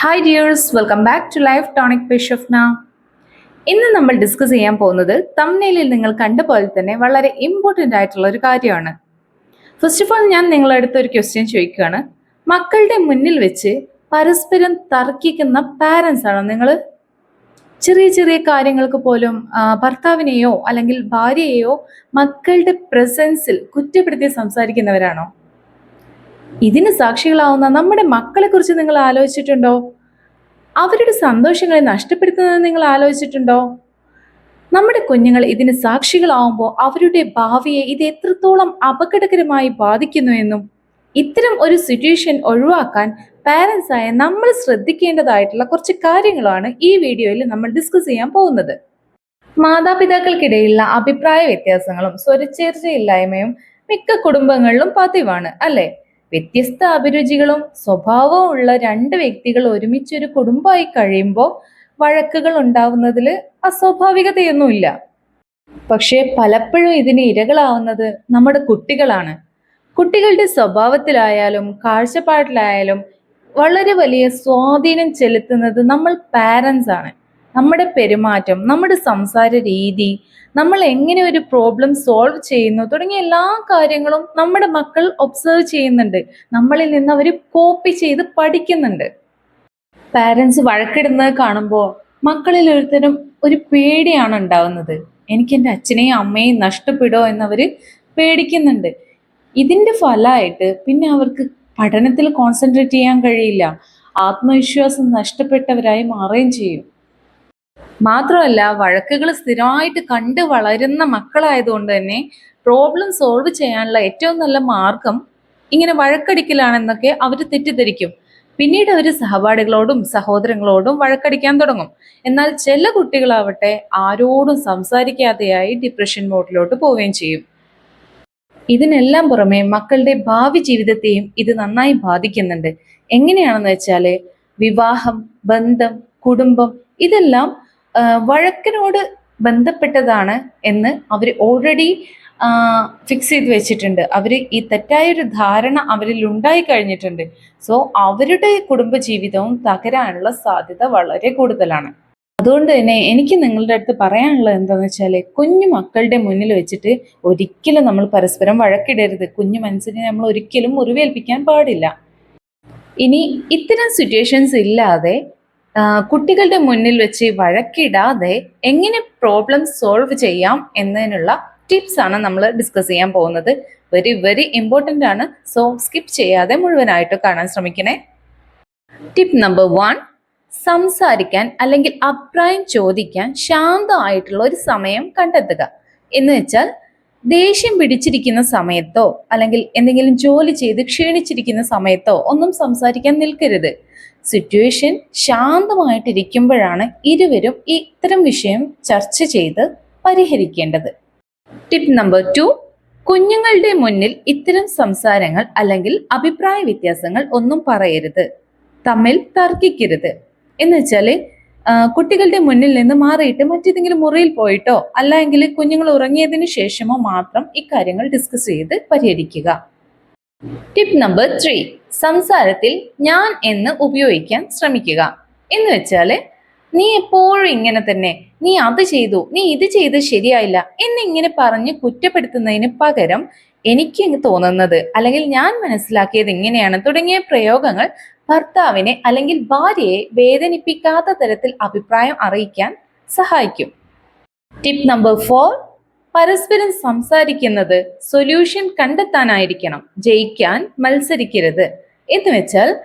Hi dears welcome back to life tonic ബിഷഫ്ന ഇന്ന് നമ്മൾ discuss ചെയ്യാൻ പോകുന്നത് തമ്നയിലിൽ നിങ്ങൾ കണ്ട പോലെ തന്നെ വളരെ ഇമ്പോർട്ടന്റ് ആയിട്ടുള്ള ഒരു കാര്യമാണ്. ഫസ്റ്റ് ഓഫ് ഓൾ ഞാൻ നിങ്ങളുടെ അടുത്ത് ഒരു ക്വസ്റ്റ്യൻ ചോദിക്കുകയാണ്. മക്കളുടെ മുന്നിൽ വെച്ച് പരസ്പരം തർക്കിക്കുന്ന പാരൻസ് ആണോ നിങ്ങൾ ചെറിയ ചെറിയ കാര്യങ്ങൾക്ക് പോലും ഭർത്താവിനെയോ അല്ലെങ്കിൽ ഭാര്യയെയോ മക്കളുടെ പ്രസൻസിൽ കുറ്റപ്പെടുത്തി സംസാരിക്കുന്നവരാണോ? ഇതിന് സാക്ഷികളാവുന്ന നമ്മുടെ മക്കളെ കുറിച്ച് നിങ്ങൾ ആലോചിച്ചിട്ടുണ്ടോ? അവരുടെ സന്തോഷങ്ങളെ നഷ്ടപ്പെടുത്തുന്നത് നിങ്ങൾ ആലോചിച്ചിട്ടുണ്ടോ? നമ്മുടെ കുഞ്ഞുങ്ങൾ ഇതിന് സാക്ഷികളാവുമ്പോൾ അവരുടെ ഭാവിയെ ഇത് എത്രത്തോളം അപകടകരമായി ബാധിക്കുന്നു എന്നും ഇത്തരം ഒരു സിറ്റുവേഷൻ ഒഴിവാക്കാൻ പാരൻസ് ആയ നമ്മൾ ശ്രദ്ധിക്കേണ്ടതായിട്ടുള്ള കുറച്ച് കാര്യങ്ങളാണ് ഈ വീഡിയോയിൽ നമ്മൾ ഡിസ്കസ് ചെയ്യാൻ പോകുന്നത്. മാതാപിതാക്കൾക്കിടയിലുള്ള അഭിപ്രായ വ്യത്യാസങ്ങളും സ്വരച്ചേർച്ചയില്ലായ്മയും മിക്ക കുടുംബങ്ങളിലും പതിവാണ് അല്ലെ? വ്യത്യസ്ത അഭിരുചികളും സ്വഭാവവും ഉള്ള രണ്ട് വ്യക്തികൾ ഒരുമിച്ചൊരു കുടുംബമായി കഴിയുമ്പോൾ വഴക്കുകൾ ഉണ്ടാവുന്നതിൽ അസ്വാഭാവികതയൊന്നുമില്ല. പക്ഷേ പലപ്പോഴും ഇതിന് ഇരകളാവുന്നത് നമ്മുടെ കുട്ടികളാണ്. കുട്ടികളുടെ സ്വഭാവത്തിലായാലും കാഴ്ചപ്പാടിലായാലും വളരെ വലിയ സ്വാധീനം ചെലുത്തുന്നത് നമ്മൾ പാരൻസ് ആണ്. നമ്മുടെ പെരുമാറ്റം നമ്മുടെ സംസാര രീതി നമ്മൾ എങ്ങനെ ഒരു പ്രോബ്ലം സോൾവ് ചെയ്യുന്നു തുടങ്ങിയ എല്ലാ കാര്യങ്ങളും നമ്മുടെ മക്കൾ ഒബ്സർവ് ചെയ്യുന്നുണ്ട്. നമ്മളിൽ നിന്ന് അവർ കോപ്പി ചെയ്ത് പഠിക്കുന്നുണ്ട്. പാരൻസ് വഴക്കിടുന്നത് കാണുമ്പോൾ മക്കളിൽ ഒരുത്തരം ഒരു പേടിയാണ് ഉണ്ടാവുന്നത്. എനിക്ക് എന്റെ അച്ഛനെയും അമ്മയെയും നഷ്ടപ്പെടുമോ എന്നവർ പേടിക്കുന്നുണ്ട്. ഇതിന്റെ ഫലമായിട്ട് പിന്നെ അവർക്ക് പഠനത്തിൽ കോൺസെൻട്രേറ്റ് ചെയ്യാൻ കഴിയില്ല. ആത്മവിശ്വാസം നഷ്ടപ്പെട്ടവരായി മാറുകയും ചെയ്യും. മാത്രമല്ല വഴക്കുകൾ സ്ഥിരമായിട്ട് കണ്ട് വളരുന്ന മക്കളായതുകൊണ്ട് തന്നെ പ്രോബ്ലം സോൾവ് ചെയ്യാനുള്ള ഏറ്റവും നല്ല മാർഗം ഇങ്ങനെ വഴക്കടിക്കലാണെന്നൊക്കെ അവർ തെറ്റിദ്ധരിക്കും. പിന്നീട് അവർ സഹപാഠികളോടും സഹോദരങ്ങളോടും വഴക്കടിക്കാൻ തുടങ്ങും. എന്നാൽ ചില കുട്ടികളാവട്ടെ ആരോടും സംസാരിക്കാതെയായി ഡിപ്രഷൻ മോഡിലോട്ട് പോവുകയും ചെയ്യും. ഇതിനെല്ലാം പുറമെ മക്കളുടെ ഭാവി ജീവിതത്തെയും ഇത് നന്നായി ബാധിക്കുന്നുണ്ട്. എങ്ങനെയാണെന്ന് വെച്ചാൽ വിവാഹം ബന്ധം കുടുംബം ഇതെല്ലാം വഴക്കിനോട് ബന്ധപ്പെട്ടതാണ് എന്ന് അവർ ഓൾറെഡി ഫിക്സ് ചെയ്ത് വെച്ചിട്ടുണ്ട്. അവർ ഈ തെറ്റായൊരു ധാരണ അവരിൽ ഉണ്ടായി കഴിഞ്ഞിട്ടുണ്ട്. സോ അവരുടെ കുടുംബജീവിതവും തകരാനുള്ള സാധ്യത വളരെ കൂടുതലാണ്. അതുകൊണ്ട് തന്നെ എനിക്ക് നിങ്ങളുടെ അടുത്ത് പറയാനുള്ളത് എന്താണെന്ന് വെച്ചാൽ കുഞ്ഞു മക്കളുടെ മുന്നിൽ വെച്ചിട്ട് ഒരിക്കലും നമ്മൾ പരസ്പരം വഴക്കിടരുത്. കുഞ്ഞു മനസ്സിനെ നമ്മൾ ഒരിക്കലും മുറിവേൽപ്പിക്കാൻ പാടില്ല. ഇനി ഇത്തരം സിറ്റുവേഷൻസ് ഇല്ലാതെ കുട്ടികളുടെ മുന്നിൽ വെച്ച് വഴക്കിടാതെ എങ്ങനെ പ്രോബ്ലം സോൾവ് ചെയ്യാം എന്നതിനുള്ള ടിപ്സ് ആണ് നമ്മൾ ഡിസ്കസ് ചെയ്യാൻ പോകുന്നത്. വെരി വെരി ഇമ്പോർട്ടന്റ് ആണ്. സോ സ്കിപ്പ് ചെയ്യാതെ മുഴുവനായിട്ട് കാണാൻ ശ്രമിക്കണേ. ടിപ്പ് നമ്പർ വൺ സംസാരിക്കാൻ അല്ലെങ്കിൽ അഭിപ്രായം ചോദിക്കാൻ ശാന്തമായിട്ടുള്ള ഒരു സമയം കണ്ടെത്തുക. എന്ന് വെച്ചാൽ ദേഷ്യം പിടിച്ചിരിക്കുന്ന സമയത്തോ അല്ലെങ്കിൽ എന്തെങ്കിലും ജോലി ചെയ്ത് ക്ഷീണിച്ചിരിക്കുന്ന സമയത്തോ ഒന്നും സംസാരിക്കാൻ നിൽക്കരുത്. സിറ്റുവേഷൻ ശാന്തമായിട്ടിരിക്കുമ്പോഴാണ് ഇരുവരും ഇത്തരം വിഷയം ചർച്ച ചെയ്ത് പരിഹരിക്കേണ്ടത്. ടിപ്പ് നമ്പർ ടു കുഞ്ഞുങ്ങളുടെ മുന്നിൽ ഇത്തരം സംസാരങ്ങൾ അല്ലെങ്കിൽ അഭിപ്രായ വ്യത്യാസങ്ങൾ ഒന്നും പറയരുത്. തമ്മിൽ തർക്കിക്കരുത്. എന്ന് വെച്ചാൽ കുട്ടികളുടെ മുന്നിൽ നിന്ന് മാറിയിട്ട് മറ്റേതെങ്കിലും മുറിയിൽ പോയിട്ടോ അല്ലെങ്കിൽ കുഞ്ഞുങ്ങൾ ഉറങ്ങിയതിനു ശേഷമോ മാത്രം ഇക്കാര്യങ്ങൾ ഡിസ്കസ് ചെയ്ത് പരിഹരിക്കുക. ടിപ്പ് നമ്പർ ത്രീ സംസാരത്തിൽ ഞാൻ എന്ന് ഉപയോഗിക്കാൻ ശ്രമിക്കുക. എന്ന് വെച്ചാൽ നീ എപ്പോഴും ഇങ്ങനെ തന്നെ നീ അത് ചെയ്തു നീ ഇത് ചെയ്ത് ശരിയായില്ല എന്നിങ്ങനെ പറഞ്ഞ് കുറ്റപ്പെടുത്തുന്നതിന് പകരം എനിക്ക് തോന്നുന്നത് അല്ലെങ്കിൽ ഞാൻ മനസ്സിലാക്കിയത് എങ്ങനെയാണ് തുടങ്ങിയ പ്രയോഗങ്ങൾ ഭർത്താവിനെ അല്ലെങ്കിൽ ഭാര്യയെ വേദനിപ്പിക്കാത്ത തരത്തിൽ അഭിപ്രായം അറിയിക്കാൻ സഹായിക്കും. ടിപ്പ് നമ്പർ ഫോർ പരസ്പരം സംസാരിക്കുന്നത് സൊല്യൂഷൻ കണ്ടെത്താനായിരിക്കണം. ജയിക്കാൻ മത്സരിക്കരുത്. എന്ന് വെച്ചാൽ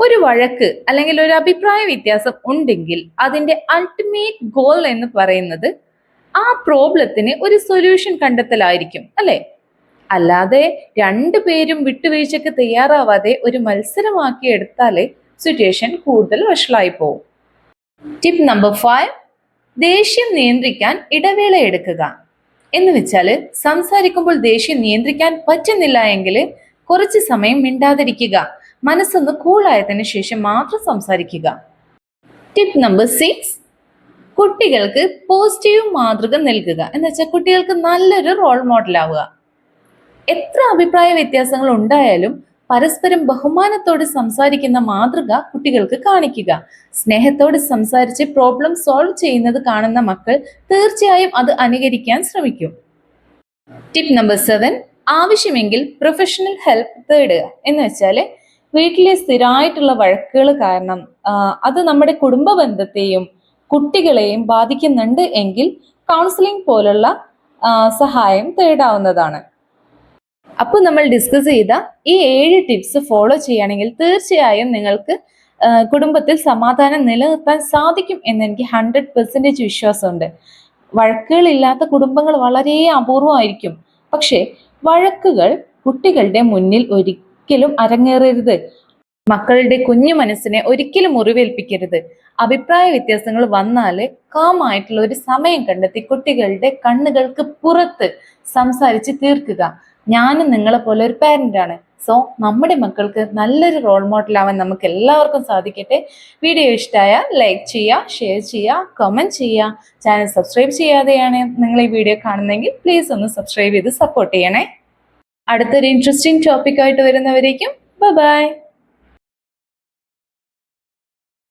ഒരു വഴക്ക് അല്ലെങ്കിൽ ഒരു അഭിപ്രായ വ്യത്യാസം ഉണ്ടെങ്കിൽ അതിന്റെ അൾട്ടിമേറ്റ് ഗോൾ എന്ന് പറയുന്നത് ആ പ്രോബ്ലത്തിന് ഒരു സൊല്യൂഷൻ കണ്ടെത്തലായിരിക്കും. അല്ലെ? അല്ലാതെ രണ്ടു പേരും വിട്ടുവീഴ്ചക്ക് തയ്യാറാവാതെ ഒരു മത്സരമാക്കി എടുത്താലേ സിറ്റുവേഷൻ കൂടുതൽ വഷളായി പോകും ടിപ്പ് നമ്പർ ഫൈവ് ദേഷ്യം നിയന്ത്രിക്കാൻ ഇടവേള എടുക്കുക. എന്ന് വെച്ചാൽ സംസാരിക്കുമ്പോൾ ദേഷ്യം നിയന്ത്രിക്കാൻ പറ്റുന്നില്ല എങ്കിൽ കുറച്ച് സമയം മിണ്ടാതിരിക്കുക. മനസ്സൊന്ന് കൂളായതിനു ശേഷം മാത്രം സംസാരിക്കുക. ടിപ്പ് നമ്പർ സിക്സ് കുട്ടികൾക്ക് പോസിറ്റീവ് മാതൃക നൽകുക. എന്ന് വെച്ചാൽ കുട്ടികൾക്ക് നല്ലൊരു റോൾ മോഡൽ ആവുക. എത്ര അഭിപ്രായ വ്യത്യാസങ്ങൾ ഉണ്ടായാലും പരസ്പരം ബഹുമാനത്തോട് സംസാരിക്കുന്ന മാതൃക കുട്ടികൾക്ക് കാണിക്കുക. സ്നേഹത്തോട് സംസാരിച്ച് പ്രോബ്ലം സോൾവ് ചെയ്യുന്നത് കാണുന്ന മക്കൾ തീർച്ചയായും അത് അനുകരിക്കാൻ ശ്രമിക്കും. ടിപ്പ് നമ്പർ സെവൻ ആവശ്യമെങ്കിൽ പ്രൊഫഷണൽ ഹെൽപ്പ് തേടുക. എന്ന് വെച്ചാൽ വീട്ടിലെ സ്ഥിരമായിട്ടുള്ള വഴക്കുകൾ കാരണം അത് നമ്മുടെ കുടുംബ ബന്ധത്തെയും കുട്ടികളെയും ബാധിക്കുന്നുണ്ട് എങ്കിൽ കൗൺസിലിംഗ് പോലുള്ള സഹായം തേടാവുന്നതാണ്. അപ്പോൾ നമ്മൾ ഡിസ്കസ് ചെയ്ത ഈ ഏഴ് ടിപ്സ് ഫോളോ ചെയ്യുകയാണെങ്കിൽ തീർച്ചയായും നിങ്ങൾക്ക് കുടുംബത്തിൽ സമാധാനം നിലനിർത്താൻ സാധിക്കും എന്ന് എനിക്ക് ഹൺഡ്രഡ് പെർസെന്റേജ് വിശ്വാസമുണ്ട്. വഴക്കുകളില്ലാത്ത കുടുംബങ്ങൾ വളരെ അപൂർവമായിരിക്കും. പക്ഷേ വഴക്കുകൾ കുട്ടികളുടെ മുന്നിൽ ഒരിക്കലും അരങ്ങേറരുത്. മക്കളുടെ കുഞ്ഞു മനസ്സിനെ ഒരിക്കലും മുറിവേൽപ്പിക്കരുത്. അഭിപ്രായ വ്യത്യാസങ്ങൾ വന്നാൽ കാമായിട്ടുള്ള ഒരു സമയം കണ്ടെത്തി കുട്ടികളുടെ കണ്ണുകൾക്ക് പുറത്ത് സംസാരിച്ച് തീർക്കുക. ഞാനും നിങ്ങളെ പോലെ ഒരു പാരന്റ് ആണ്. സോ നമ്മുടെ മക്കൾക്ക് നല്ലൊരു റോൾ മോഡൽ ആവാൻ നമുക്ക് എല്ലാവർക്കും സാധിക്കട്ടെ. വീഡിയോ ഇഷ്ടമായ ലൈക്ക് ചെയ്യുക ഷെയർ ചെയ്യുക കമന്റ് ചെയ്യുക. ചാനൽ സബ്സ്ക്രൈബ് ചെയ്യാതെയാണ് നിങ്ങൾ ഈ വീഡിയോ കാണുന്നതെങ്കിൽ പ്ലീസ് ഒന്ന് സബ്സ്ക്രൈബ് ചെയ്ത് സപ്പോർട്ട് ചെയ്യണേ. അടുത്തൊരു ഇൻട്രസ്റ്റിംഗ് ടോപ്പിക്കായിട്ട് വരുന്നവരേക്കും ബൈ